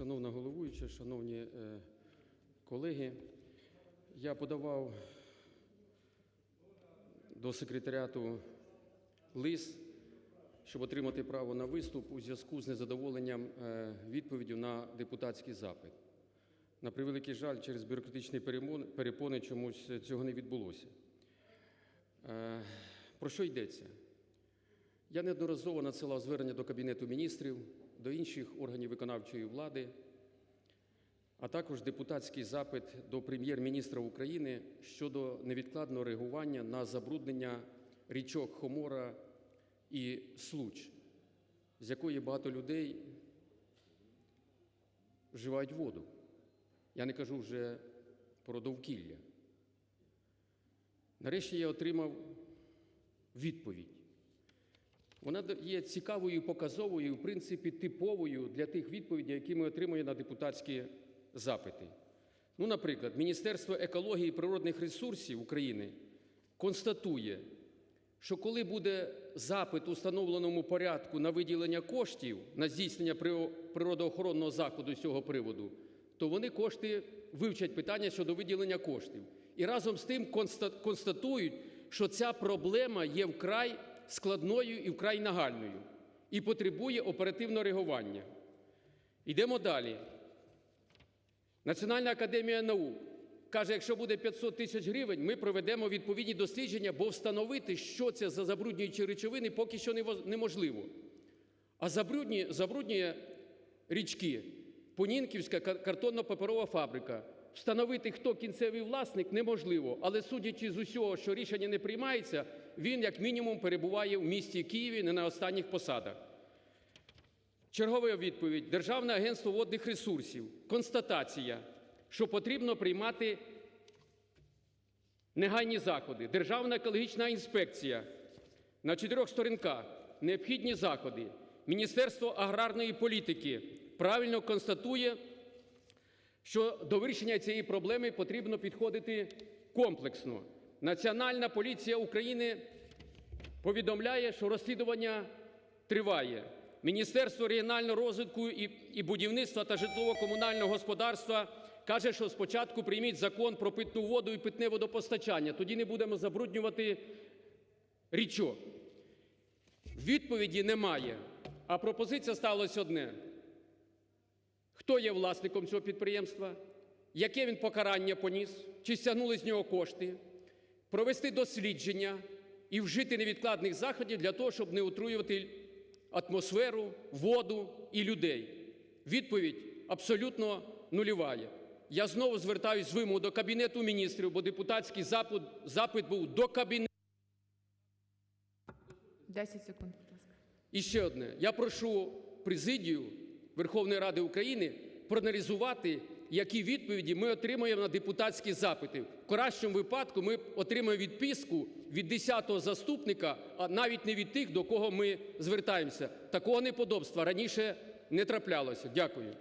Шановна головуюча, шановні е, колеги, я подавав до секретаріату лист, щоб отримати право на виступ у зв'язку з незадоволенням е, відповіддю на депутатський запит. На превеликий жаль, через бюрократичні перепони чомусь цього не відбулося. Е, Про що йдеться? Я неодноразово надсилав звернення до Кабінету міністрів, до інших органів виконавчої влади, а також депутатський запит до прем'єр-міністра України щодо невідкладного реагування на забруднення річок Хомора і Случ, з якої багато людей вживають воду. Я не кажу вже про довкілля. Нарешті я отримав відповідь. Вона є цікавою, показовою, в принципі, типовою для тих відповідей, які ми отримуємо на депутатські запити. Ну, наприклад, Міністерство екології і природних ресурсів України констатує, що коли буде запит у встановленому порядку на виділення коштів на здійснення природоохоронного заходу з цього приводу, то вони кошти вивчать питання щодо виділення коштів. І разом з тим констатують, що ця проблема є вкрай складною і вкрай нагальною і потребує оперативного реагування. Йдемо далі. Національна академія наук каже, якщо буде 500 тисяч гривень, ми проведемо відповідні дослідження, бо встановити, що це за забруднюючі речовини, поки що неможливо. А забруднює, річки Понінківська картонно-паперова фабрика. Встановити, хто кінцевий власник, неможливо. Але судячи з усього, що рішення не приймається, він як мінімум перебуває в місті Києві не на останніх посадах. Чергова відповідь. Державне агентство водних ресурсів. Констатація, що потрібно приймати негайні заходи. Державна екологічна інспекція на чотирьох сторінках. Необхідні заходи. Міністерство аграрної політики правильно констатує, що до вирішення цієї проблеми потрібно підходити комплексно. Національна поліція України повідомляє, що розслідування триває. Міністерство регіонального розвитку і, будівництва та житлово-комунального господарства каже, що спочатку прийміть закон про питну воду і питне водопостачання, тоді не будемо забруднювати річок. Відповіді немає. А пропозиція сталося одне. Хто є власником цього підприємства? Яке він покарання поніс? Чи стягнули з нього кошти? Провести дослідження і вжити невідкладних заходів для того, щоб не отруювати атмосферу, воду і людей. Відповідь абсолютно нульова. Я знову звертаюся з вимогою до Кабінету міністрів, бо депутатський запит, запит був до Кабінету. 10 секунд, будь ласка. І ще одне. Я прошу президію Верховної Ради України проаналізувати, які відповіді ми отримаємо на депутатські запити. В кращому випадку ми отримаємо відписку від 10-го заступника, а навіть не від тих, до кого ми звертаємося. Такого неподобства раніше не траплялося. Дякую.